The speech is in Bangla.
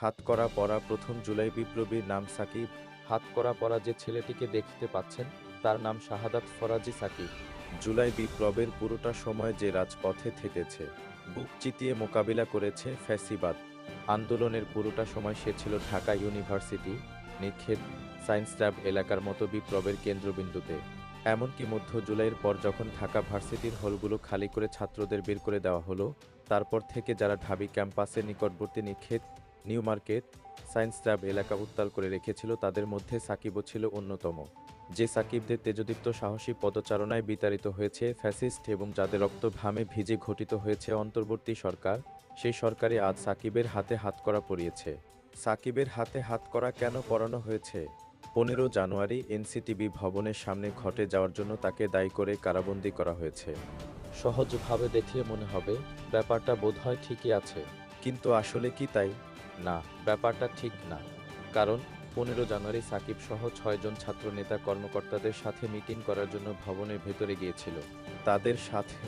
হাতকড়া পরা প্রথম জুলাই বিপ্লবীর নাম সাকিব। হাতকড়া পরা যে ছেলেটিকে দেখতে পাচ্ছেন, তার নাম শাহাদাত ফরাজি সাকিব। জুলাই বিপ্লবের পুরোটা সময় যে রাজপথে থেকেছে। বুক চিতিয়ে মোকাবিলা করেছে ফ্যাসিবাদ। আন্দোলনের পুরোটা সময় সে ছিল ঢাকা ইউনিভার্সিটি নিক্ষেপ সায়েন্স ল্যাব এলাকার মতো বিপ্লবের কেন্দ্রবিন্দুতে। এমনকি মধ্য জুলাইয়ের পর যখন ঢাকা ভার্সিটির হলগুলো খালি করে ছাত্রদের বের করে দেওয়া হলো, তারপর থেকে যারা ঢাবি ক্যাম্পাসের নিকটবর্তী নিক্ষেপ নিউ মার্কেট, সায়েন্স ল্যাব এলাকা উত্তাল করে রেখেছিল, তাদের মধ্যে সাকিবও ছিল অন্যতম। যে সাকিবদের তেজদীপ্ত সাহসী পদচারণায় বিতাড়িত হয়েছে ফ্যাসিস্ট এবং যাদের রক্ত ঘামে ভিজে ঘটিত হয়েছে অন্তর্বর্তী সরকার, সেই সরকারে আজ সাকিবের হাতে হাতকড়া পরিয়েছে। সাকিবের হাতে হাতকড়া কেন পরানো হয়েছে? পনেরো জানুয়ারি এনসিটিভি ভবনের সামনে ঘটে যাওয়ার জন্য তাকে দায়ী করে কারাবন্দী করা হয়েছে। সহজভাবে দেখলে মনে হবে, ব্যাপারটা বোধহয় ঠিকই আছে। কিন্তু আসলে কি তাই? না, ব্যাপারটা ঠিক না। কারণ, পনেরো জানুয়ারি সাকিব সহ ছয়জন ছাত্র নেতা কর্মকর্তাদের সাথে মিটিং করার জন্য ভবনের ভেতরে গিয়েছিল। তাদের সাথে